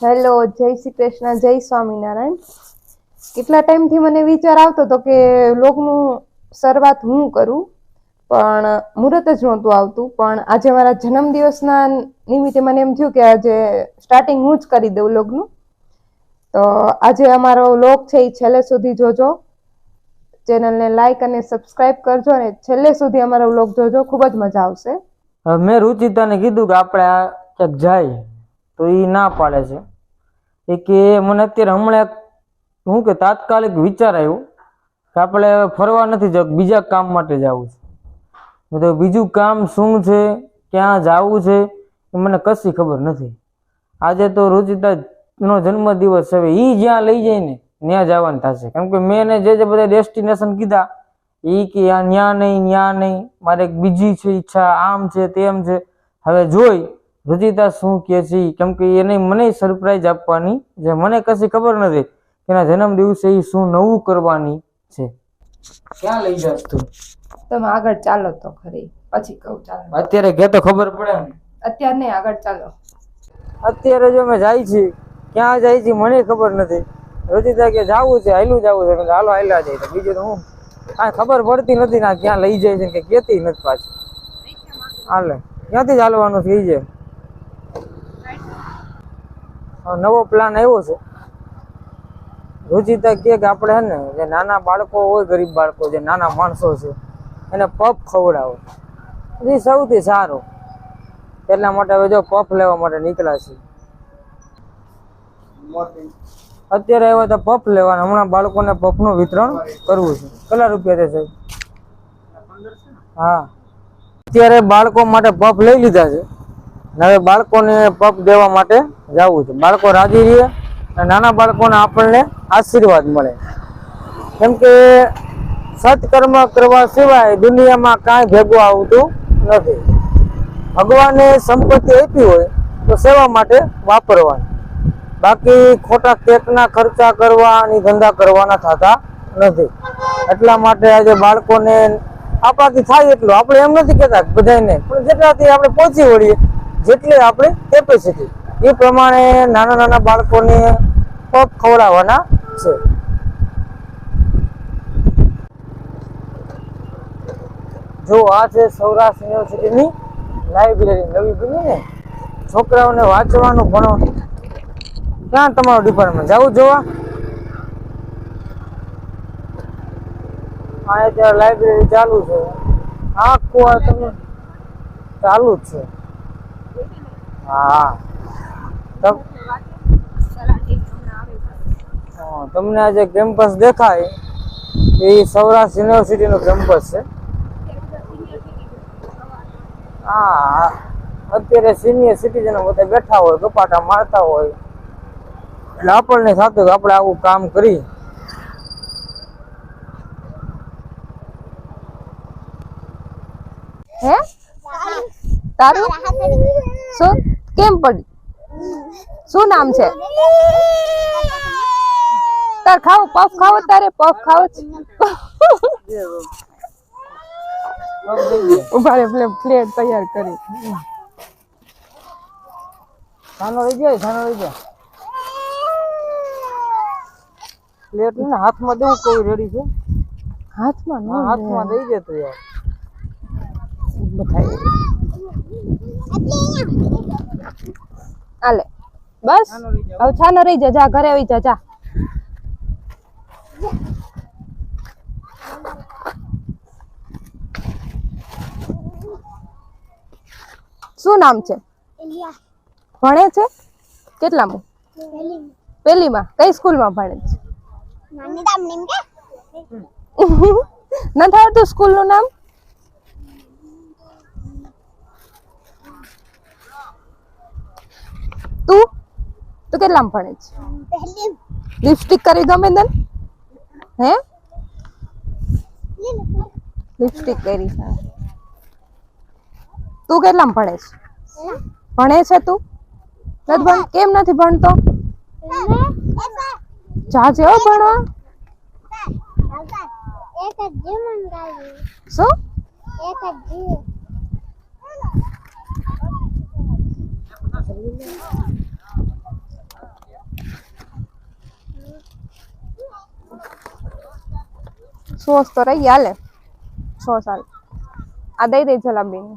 Hello, જય શ્રી કૃષ્ણ, જય સ્વામિનારાયણ. કેટલા ટાઈમથી મને વિચાર આવતો હતો કે લોકનું શરૂઆત હું કરું, પણ મુહૂર્ત જ નહોતું આવતું. પણ આજે મારા જન્મદિવસના નિમિત્તે મને એમ થયું કે આજે સ્ટાર્ટિંગ હું જ કરી દઉં લોગનું તો આજે અમારો લોક છે એ છેલ્લે સુધી જોજો. ચેનલને લાઈક અને સબસ્ક્રાઇબ કરજો અને છેલ્લે સુધી અમારો વ્લોગ જોજો. ખૂબ જ મજા આવશે. મેં રુચિતાને કીધું કે આપણે ક્યાંક જાય. તો એ ના પાડે છે. એ કે મને અત્યારે હમણાં હું કે તાત્કાલિક વિચાર આવ્યો કે આપણે હવે ફરવા નથી જવું, બીજા કામ માટે જવું છે. તો બીજું કામ શું છે, ક્યાં જવું છે, એ મને કશી ખબર નથી. આજે તો રુચિતાનો જન્મદિવસ હવે એ જ્યાં લઈ જાય ને, ત્યાં જવાનું થશે. કેમ કે મેં એને જે જે બધા ડેસ્ટિનેશન કીધા એ કે ન્યા નહીં ન્યા નહીં, મારે બીજી છે ઈચ્છા, આમ છે તેમ છે. હવે જોઈ રુચિતા શું કહે છે કેમ કે એને મને સરપ્રાઈઝ આપવાની જે મને કશી ખબર નથી. એના જન્મ દિવસે એ શું નવું કરવાની છે? ક્યાં લઈ જાસ તું? તમે આગળ ચાલો તો ખરી. પછી કહું ચાલો. અત્યારે કે તો ખબર પડે ને અત્યારે નહીં આગળ ચાલો. અત્યારે જો અમે જાય છીએ. ક્યાં જાય છે મને ખબર નથી. રુચિતા કે જાવું છે હાલું જાવું છે. હાલો હાલ્યા જાય. તો બીજું તો હું? કાંઈ ખબર પડતી નથી ના ક્યાં લઈ જાય છે કે કેતી નથી પાછી. હાલે ક્યાંથી જ હાલવાનું થઈ જાય નવો પ્લાન આવ્યો છે. રુચિતા કે આપણે હે ને, જે નાના બાળકો હોય, ગરીબ બાળકો, જે નાના માણસો છે, એને પફ ખવડાવો. એ સૌથી સારું. એટલા માટે હવે જો પફ લેવા માટે નીકળ્યા છે અત્યારે આવ્યા તો પફ લેવાના. હમણાં બાળકોને પફનું વિતરણ કરવું છે. કેટલા રૂપિયા છે સાહેબ હા. અત્યારે બાળકો માટે પફ લઈ લીધા છે. હવે બાળકોને પગ દેવા માટે જવું છે. બાળકો રાજી રહે અને નાના બાળકોને આપણને આશીર્વાદ મળે. કેમ કે સત્કર્મ કરવા સિવાય દુનિયામાં કાંઈ ભેગું આવતું નથી. ભગવાને સંપત્તિ આપી હોય તો સેવા માટે વાપરવાની. બાકી ખોટા કેકના ખર્ચા કરવાની ધંધા કરવાના થતા નથી. એટલા માટે આજે બાળકોને આપણાથી થાય એટલું. આપણે એમ નથી કહેતા બધાને પણ જેટલાથી આપણે પહોંચી વળીએ જેટલી આપણી કેપેસિટી એ પ્રમાણે નાના નાના બાળકોને પગ ખવડાવવાના છે. જો આ છે સૌરાષ્ટ્ર યુનિવર્સિટીની લાઇબ્રેરી નવી બની ને? છોકરાઓને વાંચવાનું ભણો. ક્યાં તમારું ડિપાર્ટમેન્ટ જવું જોવા. અહીંયા ત્યાં લાઇબ્રેરી ચાલુ છે. આખું આ તમે ચાલુ જ છે. તમને આ જે કેમ્પસ દેખાય. એ સૌરાષ્ટ્ર યુનિવર્સિટીનું કેમ્પસ છે. હા અત્યારે સિનિયર સિટીઝનો બધા બેઠા હોય કપાટા મારતા હોય. એટલે આપણને કે આપણે આવું કામ કરી. હે? તારું? શું? કેમ પડી? શું નામ છે? તાર ખાવ પફ ખાવો તારે પફ ખાવો ઊભા રે પ્લે પ્લેટ તૈયાર કરી. ખાનો લઈ જાય ખાનો લઈ જાય. પ્લેટ ને હાથમાં દેવું કોઈ રેડી છે? હાથમાં હાથમાં દઈ દે તો યાર. બધાય. આલે બસ. હવે છાનો રહી જા જા ઘરે આવી જા જા. શું નામ છે? ભણે છે? કેટલામાં? પેલીમાં કઈ સ્કૂલમાં ભણે છે? નથી આવડતું સ્કૂલનું નામ તું તું કેટલામાં ભણે છે? લિપસ્ટિક કરી ગમે તને. હે? લિપસ્ટિક કરી તું કેટલામાં ભણે છે? ભણે છે તું? નથી ભણ? કેમ નથી ભણતો? જાજે હો ભણવા શું? એક જ સોસ તો રહી હાલે સોસ હાલ આ દઈ દે જલાબીને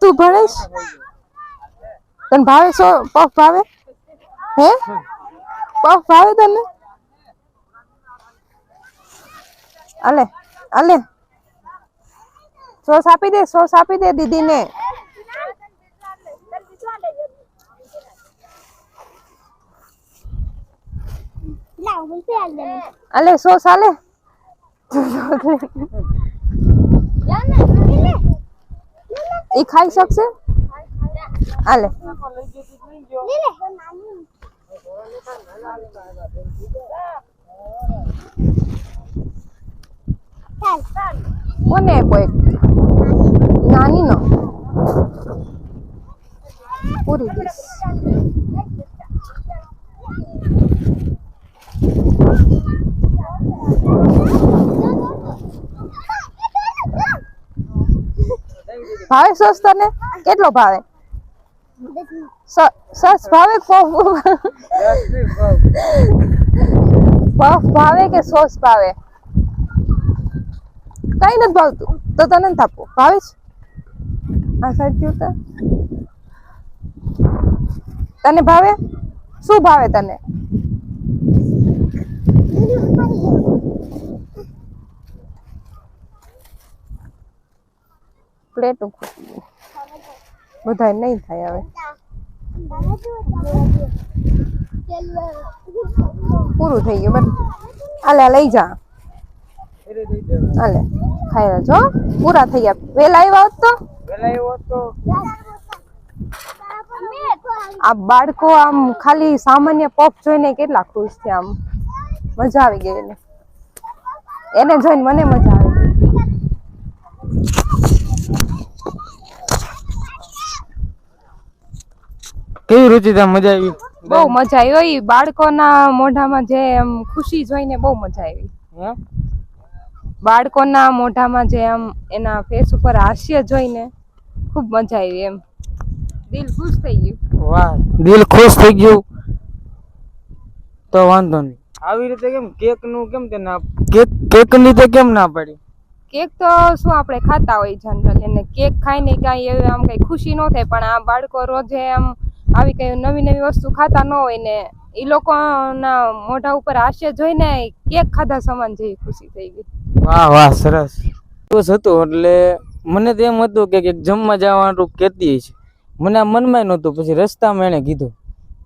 તું ભણેશ તને ભાવે સો પફ ભાવે હે પફ ભાવે તને અલે અલે સોસ આપી દે સોસ આપી દે દીદીને લાવ હું પેલ એ ખાઈ શકશે? આલે. કોને કોઈ? નાની નો. પૂરી ડીશ ભાવે સોસ તને કેટલો ભાવે? સસ ભાવે પફ ભાવે કે સોસ ભાવે? કઈ નથી ભાવતું. તો તને નથી આપવું ભાવે છે? આ સાઈડથી તો તને ભાવે? શું ભાવે તને? પ્લેટ બધા નહીં થાય હવે. પૂરું થઈ ગયું બરાબર આલે લઈ જા. હાલે ખાઈ રહ્યા હો. પૂરા થઈ ગયા. વેલા આવ્યા હોત તો? એવો તો? આ બાળકો આમ ખાલી સામાન્ય પફ જોઈને કેટલા ખુશ છે આમ. મજા આવી ગઈ એને. એને જોઈને મને મજા આવી ગઈ કેવી રુચિતા મજા આવી? બહુ મજા આવી. ઓય બાળકોના મોઢામાં જે એમ ખુશી જોઈને બહુ મજા આવી. બાળકોના મોઢામાં જે આમ એના ફેસ ઉપર હાસ્ય જોઈને ખૂબ મજા આવી એમ. દિલ ખુશ થઈ ગયું. વાહ દિલ ખુશ થઈ ગયું. તો વાંધો નહીં. આવી રીતે કેમ? કેકનું કેમ તે ના કેક કેકની તે કેમ ના પડી? કેક તો શું આપણે ખાતા હોય જનરલ એને કેક ખાઈને કાંઈ એવું આમ કઈ ખુશી ન થાય પણ આ બાળકો રોજે આમ આવી કઈ નવી નવી વસ્તુ ખાતા ન હોય ને એ લોકોના મોઢા ઉપર હાસ્ય જોઈને કેક ખાધા સમાન જેવી ખુશી થઈ ગઈ. વાહ વાહ, સરસ. દિવસ હતો એટલે મને તો એમ હતું કે જમવા જવાનું કહેતી છે. મને આ મનમાં નહોતું. પછી રસ્તામાં એણે કીધું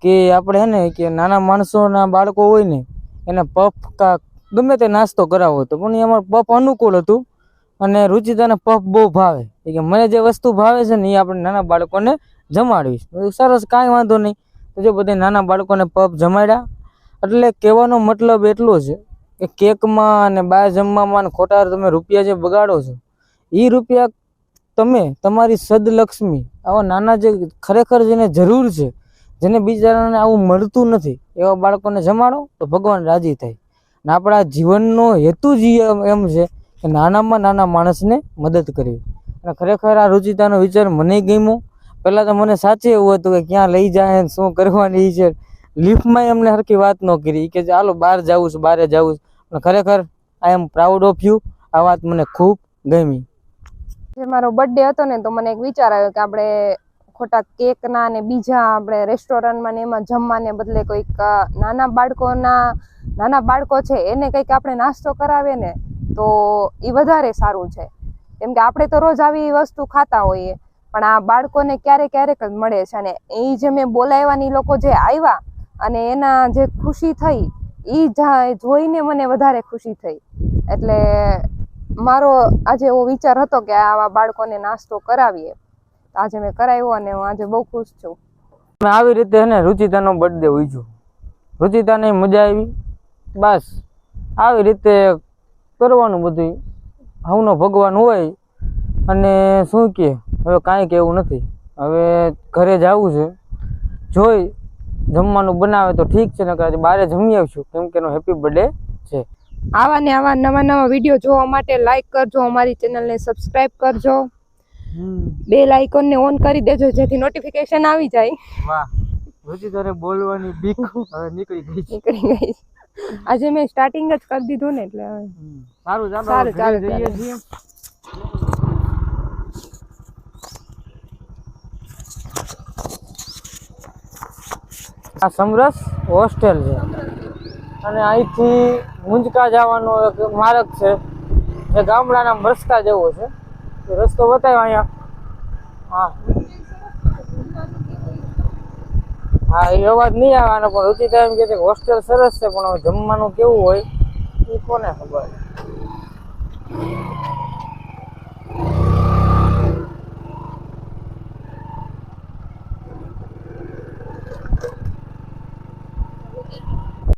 કે આપણે હે ને, કે નાના માણસોના બાળકો હોય ને, એને પફ કા ગમે તે નાસ્તો કરાવો હતો. પણ એ અમારે પફ અનુકૂળ હતું અને રુચિતાને પફ બહુ ભાવે. કે મને જે વસ્તુ ભાવે છે ને એ આપણે નાના બાળકોને કીધું સરસ કાંઈ વાંધો નહીં. તો જો બધા નાના બાળકોને પપ જમાડ્યા. એટલે કહેવાનો મતલબ એટલો છે કે કેકમાં અને બહાર જમવામાં અને ખોટા તમે રૂપિયા જે બગાડો છો એ રૂપિયા તમે, તમારી સદલક્ષ્મી, આવા નાના જે ખરેખર જેને જરૂર છે, જેને બિચારાને આવું મળતું નથી, એવા બાળકોને જમાડો તો ભગવાન રાજી થાય. અને આપણા જીવનનો હેતુ જ એમ છે કે નાનામાં નાના માણસને મદદ કરવી. અને ખરેખર આ રુચિતાનો વિચાર મને ગમ્યો. પહેલાં તો મને સાચે એવું હતું કે ક્યાં લઈ જાય ને શું કરવાની છે. લિફ્ટમાં એમને સરખી વાત ન કરી. કે ચાલો બહાર જવું છું, બહાર જવું છું. ખરેખર I am proud of you આ વાત મને ખૂબ ગમી. જે મારો બર્થડે હતો ને, તો મને એક વિચાર આવ્યો કે આપણે ખોટા કેકના ને બીજા આપણે રેસ્ટોરન્ટમાં ને એમાં જમવાને બદલે કોઈક નાના બાળકોના, નાના બાળકો છે, એને કંઈક આપણે નાસ્તો કરાવીએ ને, તો એ વધારે સારું છે. કેમ કે આપણે તો રોજ આવી વસ્તુ ખાતા હોઈએ. પણ આ બાળકોને ક્યારેક ક્યારેક જ મળે છે અને એ જે મેં બોલાવવાની લોકો જે આવ્યા અને એના જે ખુશી થઈ એ જોઈને મને વધારે ખુશી થઈ. એટલે મારો આજે એવો વિચાર હતો કે આવા બાળકોને નાસ્તો કરાવીએ. આજે મેં કરાવ્યો અને હું આજે બહુ ખુશ છું. મેં આવી રીતે એને રુચિતાનો બર્થડે ઉજવ્યો. રુચિતાને મજા આવી. બસ, આવી રીતે કરવાનું બધું હવનો ભગવાન હોય અને શું કે? હવે કાંઈ કહેવું નથી. હવે ઘરે જવું છે. જોઈ જમવાનું બનાવે તો ઠીક છે નકર આજે બહાર જમી આવશું. કેમ કે એનો હેપી બર્થડે છે. આવા ને આવા નવા નવા વીડિયો જોવા માટે લાઈક કરજો અમારી ચેનલને સબસ્ક્રાઇબ કરજો. બેલ આઇકોનને ઓન કરી દેજો જેથી નોટિફિકેશન આવી જાય. વાહ. રુચિતાને બોલવાની બીક હવે નીકળી ગઈ નીકળી ગઈ આજે મેં સ્ટાર્ટિંગ જ કરી દીધું ને એટલે સારું ચાલો સારું, ચાલો, જઈએ છીએ. આ સમરસ હોસ્ટેલ છે. અને અહીંથી મુંજકા જવાનો એક માર્ગ છે. જે ગામડાના મરસ્કા જેવો છે. એ રસ્તો બતાવ્યો અહીંયા. હા. હા, એ અવાજ નહીં આવવાનો પણ રુચિતા છે કે હોસ્ટેલ સરસ છે, પણ હવે જમવાનું કેવું હોય, એ કોને ખબર?